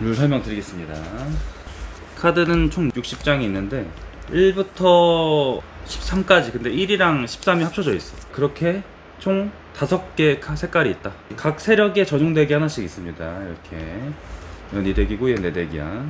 룰 설명드리겠습니다. 카드는 총 60장이 있는데 1부터 13까지 근데 1이랑 13이 합쳐져 있어. 그렇게 총 5개 색깔이 있다. 각 세력에 전용덱이 하나씩 있습니다. 이렇게. 이건 네 덱이고 얘는 내 덱이야.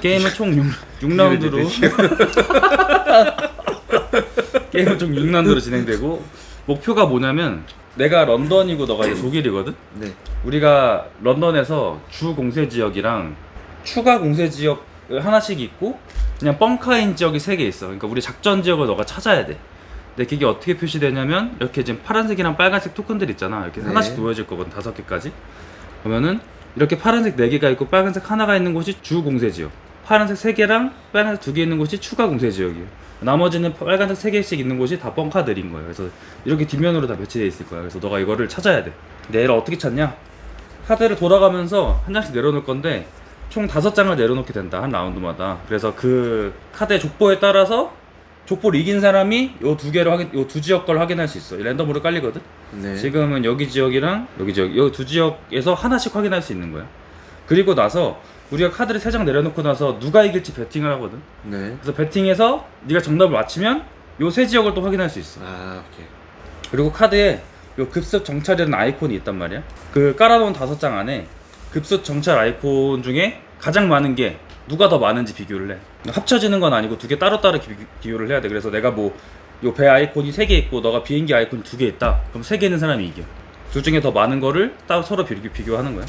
게임은 총 6, 6라운드로 게임은 총 6라운드로 진행되고 목표가 뭐냐면 내가 런던이고 너가 이제 독일이거든? 네. 우리가 런던에서 주 공세 지역이랑 추가 공세 지역을 하나씩 있고 그냥 뻥카인 지역이 세 개 있어. 그러니까 우리 작전 지역을 너가 찾아야 돼. 근데 그게 어떻게 표시되냐면 이렇게 지금 파란색이랑 빨간색 토큰들 있잖아. 이렇게 네. 하나씩 놓여질 거거든. 다섯 개까지. 그러면은 이렇게 파란색 네 개가 있고 빨간색 하나가 있는 곳이 주 공세 지역. 파란색 세 개랑 빨간색 두 개 있는 곳이 추가 공세 지역이에요. 나머지는 빨간색 세 개씩 있는 곳이 다 뻥카들인 거예요. 그래서 이렇게 뒷면으로 다 배치되어 있을 거야. 그래서 너가 이거를 찾아야 돼. 근데 얘를 어떻게 찾냐? 카드를 돌아가면서 한 장씩 내려놓을 건데 총 다섯 장을 내려놓게 된다 한 라운드마다 그래서 그 카드의 족보에 따라서 족보를 이긴 사람이 요 두 개를 확인 요 두 지역 걸 확인할 수 있어 랜덤으로 깔리거든 네. 지금은 여기 지역이랑 여기 지역 요 두 지역에서 하나씩 확인할 수 있는 거야 그리고 나서 우리가 카드를 세 장 내려놓고 나서 누가 이길지 배팅을 하거든 네. 그래서 배팅해서 네가 정답을 맞히면 요 세 지역을 또 확인할 수 있어 아, 오케이. 그리고 카드에 요 급습 정찰이라는 아이콘이 있단 말이야. 그 깔아놓은 다섯 장 안에 급습 정찰 아이콘 중에 가장 많은 게 누가 더 많은지 비교를 해. 합쳐지는 건 아니고 두 개 따로따로 비, 비교를 해야 돼. 그래서 내가 뭐 요 배 아이콘이 세 개 있고 너가 비행기 아이콘이 두개 있다. 그럼 세 개 있는 사람이 이겨. 둘 중에 더 많은 거를 따로 서로 비교, 비교하는 거야.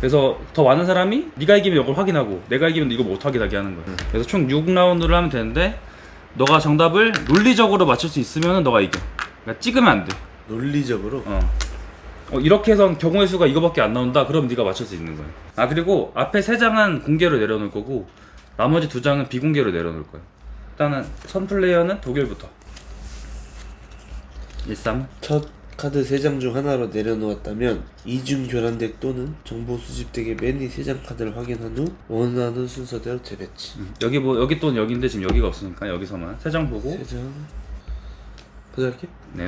그래서 더 많은 사람이 네가 이기면 이걸 확인하고 내가 이기면 이거 못 확인하게 하는 거야. 그래서 총 6라운드를 하면 되는데 너가 정답을 논리적으로 맞출 수 있으면 너가 이겨. 그러니까 찍으면 안 돼. 논리적으로 어. 어, 이렇게 해서 경우의 수가 이거밖에 안 나온다. 그럼 네가 맞출 수 있는 거야. 아 그리고 앞에 세 장은 공개로 내려놓을 거고 나머지 두 장은 비공개로 내려놓을 거야. 일단은 선 플레이어는 독일부터. 13. 첫 카드 3장 중 하나로 내려놓았다면 이중 교란덱 또는 정보 수집덱의 맨위 3장 카드를 확인한 후 원하는 순서대로 재배치. 여기 뭐 여기 또는 여기인데 지금 여기가 없으니까 여기서만 세 장 보고 3장. 가져갈게. 네.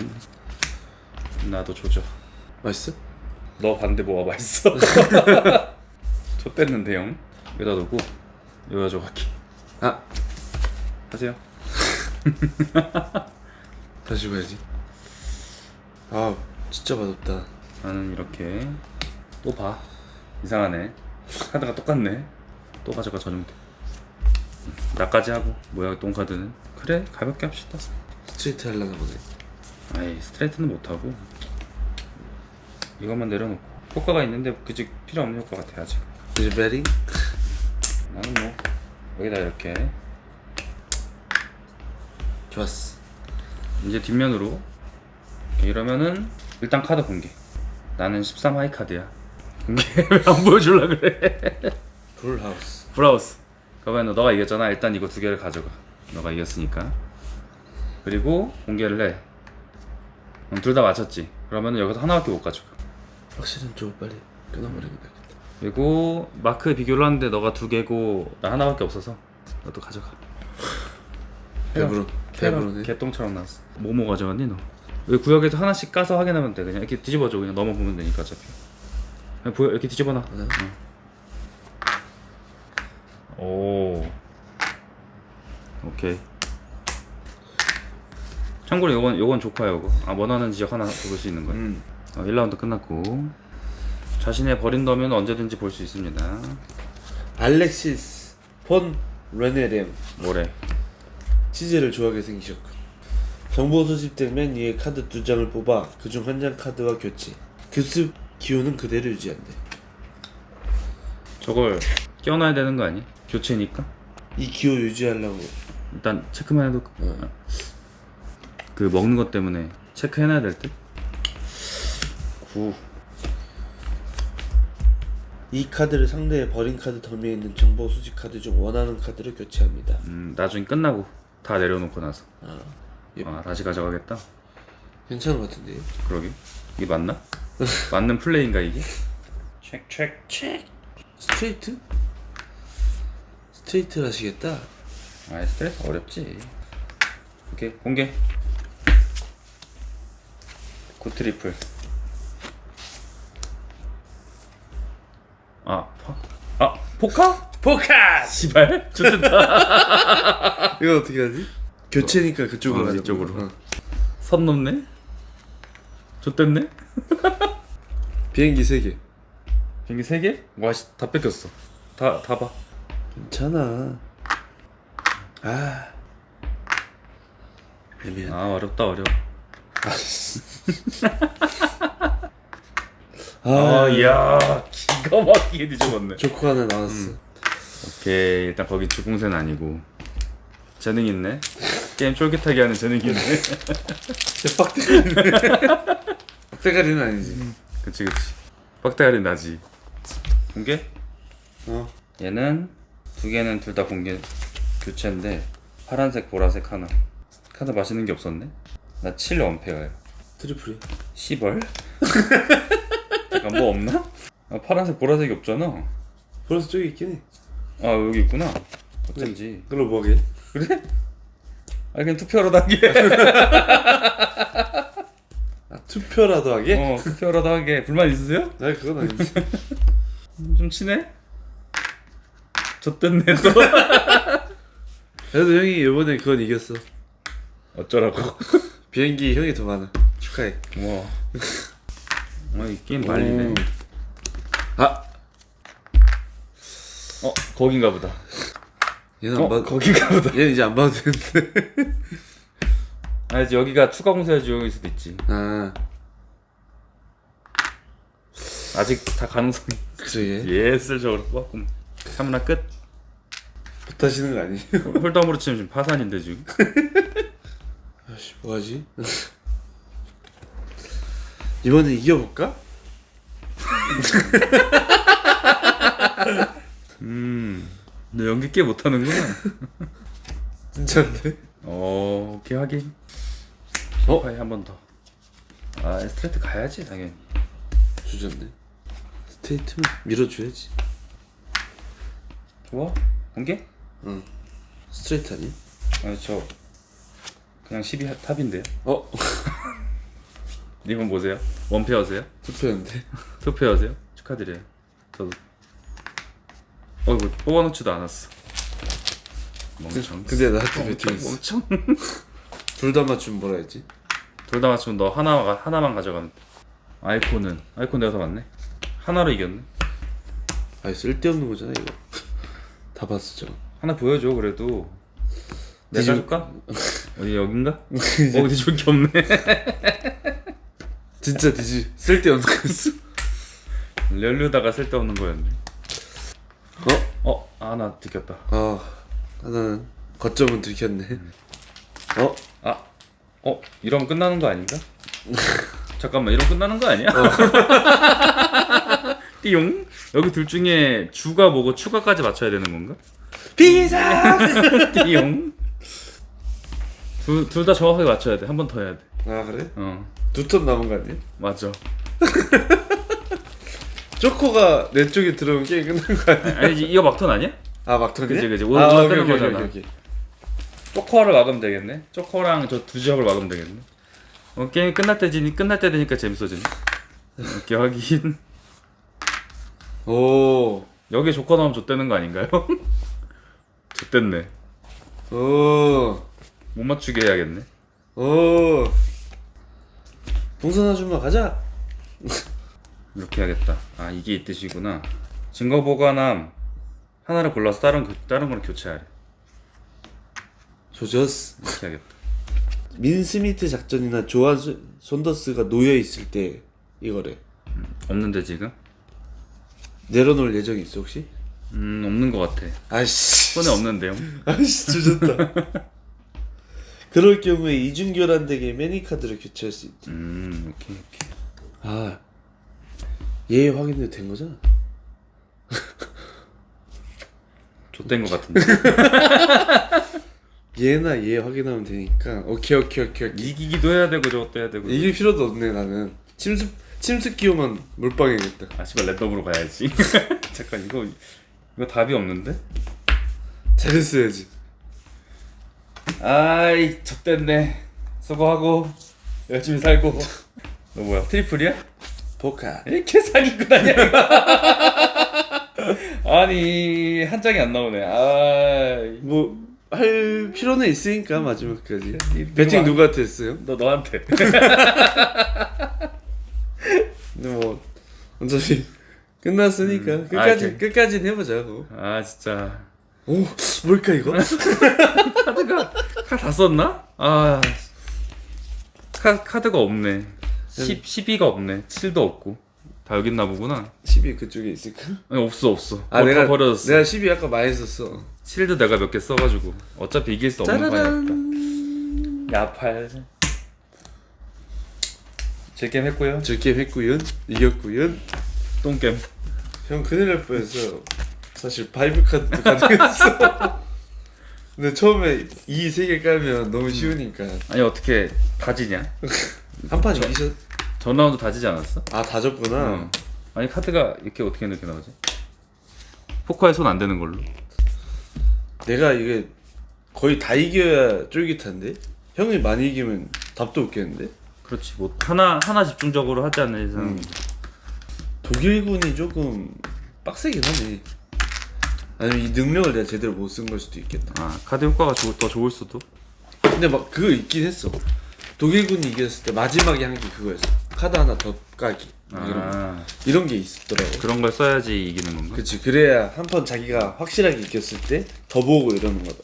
나도 조져. 맛있어? 너 반대 뭐가 맛있어? 좆됐는데 형. 여기다 놓고 여기다 줘 갈게. 아, 하세요. 다시 봐야지. 아, 진짜 맛없다. 나는 이렇게 또 봐. 이상하네. 카드가 똑같네. 또 가져가 전용돼. 나까지 하고 뭐야 똥 카드는 그래 가볍게 합시다. 스트레이트 하려나 보네. 아이 스트레이트는 못 하고 이것만 내려놓고 효과가 있는데 그지 필요 없는 효과 같아 아직. 이제 베링? 나는 뭐 여기다 이렇게 좋았어. 이제 뒷면으로 이러면은 일단 카드 공개. 나는 13 하이 카드야. 공개 왜안 보여줄라 그래? 롤하우스. 브라우스. 그러면 너가 이겼잖아. 일단 이거 두 개를 가져가. 너가 이겼으니까. 그리고 공개를 해. 둘 다 맞췄지. 그러면 여기서 하나밖에 못 가져가. 확실한 쪽 빨리 끊어버리는 거겠다. 그리고 마크 비교를 하는데 너가 두 개고 나 하나밖에 없어서 너도 가져가. 배부르. 배부르네. 개똥처럼 나왔어. 뭐뭐 가져갔니 너? 여기 구역에서 하나씩 까서 확인하면 돼. 그냥 이렇게 뒤집어줘. 그냥 너만 보면 되니까 어차피. 그냥 보여 이렇게 뒤집어놔. 네. 응. 오. 오케이. 참고로 요건 요건 조카야 요거. 아 원하는 지역 하나 고를 수 있는 거야. 음. 어, 1라운드 끝났고 자신의 버린다면 언제든지 볼 수 있습니다. 알렉시스 폰 레네렘 뭐래? 치즈를 좋아하게 생기셨군. 정보 수집된 맨 위에 카드 두 장을 뽑아 그중 한 장 카드와 교체. 교습 기호는 그대로 유지한대. 저걸 껴놔야 되는 거 아니? 교체니까. 이 기호 유지하려고 일단 체크만 해도 어. 그 먹는 것 때문에 체크해놔야 될 듯. 구. 이 카드를 상대의 버린 카드 덤에 있는 정보 수집 카드 중 원하는 카드를 교체합니다. 음, 나중에 끝나고 다 내려놓고 나서. 아, 예. 아, 다시 가져가겠다. 괜찮은 것 같은데요? 그러게. 이게 맞나? 맞는 플레이인가 이게? 체크 체크. 책 스트레이트? 스트레이트를 하시겠다. 아, 스트레스 어렵지. 오케이, 공개. 구 트리플. 아, 파. 아, 포카? 포카! 씨발 좋겠다 이거 어떻게 하지? 교체니까 그쪽으로 어, 가자. 이쪽으로. 어. 선 넘네? 좋댔네? 비행기 3개. 비행기 3개? 와 씨 다 뺏겼어 다 다 봐. 괜찮아. 아. 애매한. 아 어렵다 어려워 아, 아 이야 기가 막히게 뒤집었네 조커 하나 나왔어. 오케이 일단 거기 주공세는 아니고 재능 있네 게임 쫄깃하게 하는 재능이 있네 빡대가리네. 빡대가리는 아니지. 그치 그치 빡대가리 나지 공개? 어. 얘는 두 개는 둘 다 공개 교체인데 파란색 보라색 하나 카드 맛있는 게 없었네 나 7원페어야 트리플이. 시벌? 잠깐 뭐 없나? 아, 파란색 보라색이 없잖아 보라색 쪽에 있긴 해. 아 여기 있구나 어쩐지 그걸로 뭐게? 그래? 아 그냥 투표로 하게 아, 투표라도 하게? 어 투표로 하게 불만 있으세요? 나 그건 아니지. 좀 친해? 좆됐네 또 그래도 형이 이번에 그건 이겼어. 어쩌라고 비행기 형이 더 많아. 축하해. 와. 아, 이 게임 말리네. 오. 아, 어, 거긴가 보다. 얘는 어, 안 봐도. 거긴가 보다. 얘는 이제 안 봐도 되는데. 아, 이제 여기가 추가 공사 지역일 수도 있지. 아, 아직 다 가능성이. 예슬 저걸 뽑았군. 카메라 끝. 못하시는 거 아니에요? 홀담으로 치면 지금 파산인데 지금. 아씨, 뭐하지? 이번에 이겨볼까? 음. 너 연기 꽤 못하는구나. 진짜인데? 어, 오케이 하긴. 어? 파이 한번 더. 아, 스트레이트 가야지 당연히. 주졌네. 스테이트면 밀어줘야지. 좋아? 공개? 응. 스트레이트 아니? 아, 저 그냥 12 탑인데요. 어? 님은 보세요. 원페어세요? 투표였는데? 투표하세요? 축하드려요. 저도. 어이구 뽑아놓지도 않았어. 멍청. 근데 나한테 배팅했어. 멍청. 둘 다 맞추면 뭐라 했지? 둘 다 맞추면 너 하나 하나만 가져가면 돼. 아이콘은 아이콘 내가 더 많네. 하나로 이겼네. 아니 쓸데없는 거잖아 이거. 다 봤어 저. 하나 보여줘 그래도. 내가 뒤집- 줄까? 어디 여긴가? 어 뒤집을 게 없네. 진짜 디지 쓸데없는 거였어. 렐르다가 쓸데없는 거였네. 어? 어 하나 들켰다. 아 하나는 거점은 들켰네. 어? 아, 어 이러면 끝나는 거 아닌가? 잠깐만 이러면 끝나는 거 아니야? 띠용 여기 둘 중에 주가 뭐고 추가까지 맞춰야 되는 건가? 비상. 띠용 둘다 정확하게 맞춰야 돼한 번 더 해야 아 그래? 돼어 두 턴 남은 거 아니야? 맞아 조커가 내 쪽에 들어오면 게임 끝난 거 아니야? 아니지 이거 막턴 아니야? 아 막턴이야? 그치, 그치. 아 오늘 오케이 오케이 거잖아. 오케이 오케이. 쪼커를 막으면 되겠네 쪼커랑 저 두 지역을 막으면 되겠네 어, 게임 끝날 때 지니 끝날 때 되니까 재밌어지네 이렇게 하긴 오. 여기 조커 나오면 좆되는 거 아닌가요? 좆됐네 오. 못 맞추게 해야겠네 오. 봉선 아줌마 가자. 이렇게 해야겠다 아 이게 이 뜻이구나 증거 보관함 하나를 골라서 다른 그- 다른 거랑 교체하래 조저스. 이렇게 해야겠다 민 스미트 작전이나 조한 소- 손더스가 놓여 있을 때 이거래. 없는데 지금? 내려놓을 예정이 있어 혹시? 음 없는 것 같아 아씨. 손에 없는데요 아씨 조졌다. 그럴 경우에 이중교란 덱에 매니 카드를 교체할 수 있지. 음 오케이 오케이 아, 얘 확인도 된 거잖아. 좆된 것 같은데 얘나 얘 확인하면 되니까 오케이 오케이 오케이 오케이. 이기기도 해야 되고 저것도 해야 되고 이길 필요도 없네 나는. 침습 침습 기호만 몰빵해야겠다. 아 씨발 랜덤으로 가야지 잠깐 이거 이거 답이 없는데? 잘했어야지. 아이 좆됐네 수고하고 열심히 살고 너 뭐야 트리플이야? 포카. 이렇게 사기꾼 아니야 이거 아니 한 장이 안 나오네. 아, 뭐할 필요는 있으니까 마지막까지. 이- 배팅 누가- 누구한테 했어요? 너 너한테. 근데 뭐 어차피 끝났으니까 음. 끝까지 아, 오케이. 끝까지 해보자고. 아 진짜 오 뭘까 이거? 카드가 카드 다 썼나? 아 카, 카드가 없네. 10 12가 없네. 7도 없고 다 여기 있나 보구나. 10이 그쪽에 있을까? 아니 없어 없어. 아 어, 내가 다 버려졌어. 내가 10이 아까 많이 썼어. 7도 내가 몇 개 써가지고 어차피 이길 수 없는. 짜라란. 야팔. 질게임 했고요. 저 게임 했구연 이겼구연. 똥겜. 형 큰일 날 뻔했어. 사실 바이브 카드도 가능했어. 근데 처음에 이 세 개 깔면 너무 쉬우니까 아니 어떻게 다지냐? 한 판 이기셨. 전 라운드 다지지 않았어? 아 다졌구나. 응. 아니 카드가 이렇게 어떻게 이렇게 나오지? 포커에 손안 대는 걸로. 내가 이게 거의 다 이겨야 쫄깃한데 형이 많이 이기면 답도 없겠는데 그렇지 뭐 하나 하나 집중적으로 하지 않는 이상 음. 독일군이 조금 빡세긴 하네 아니면 이 능력을 내가 제대로 못 쓴 걸 수도 있겠다 아 카드 효과가 좋, 더 좋을 수도. 근데 막 그거 있긴 했어 독일군이 이겼을 때 마지막에 한 게 그거였어 카드 하나 더 까기. 뭐 이런, 아. 이런 게 있더라고 그런 걸 써야지 이기는 건가? 그치. 그래야 한 번 자기가 확실하게 이겼을 때 더 보고 이러는 거다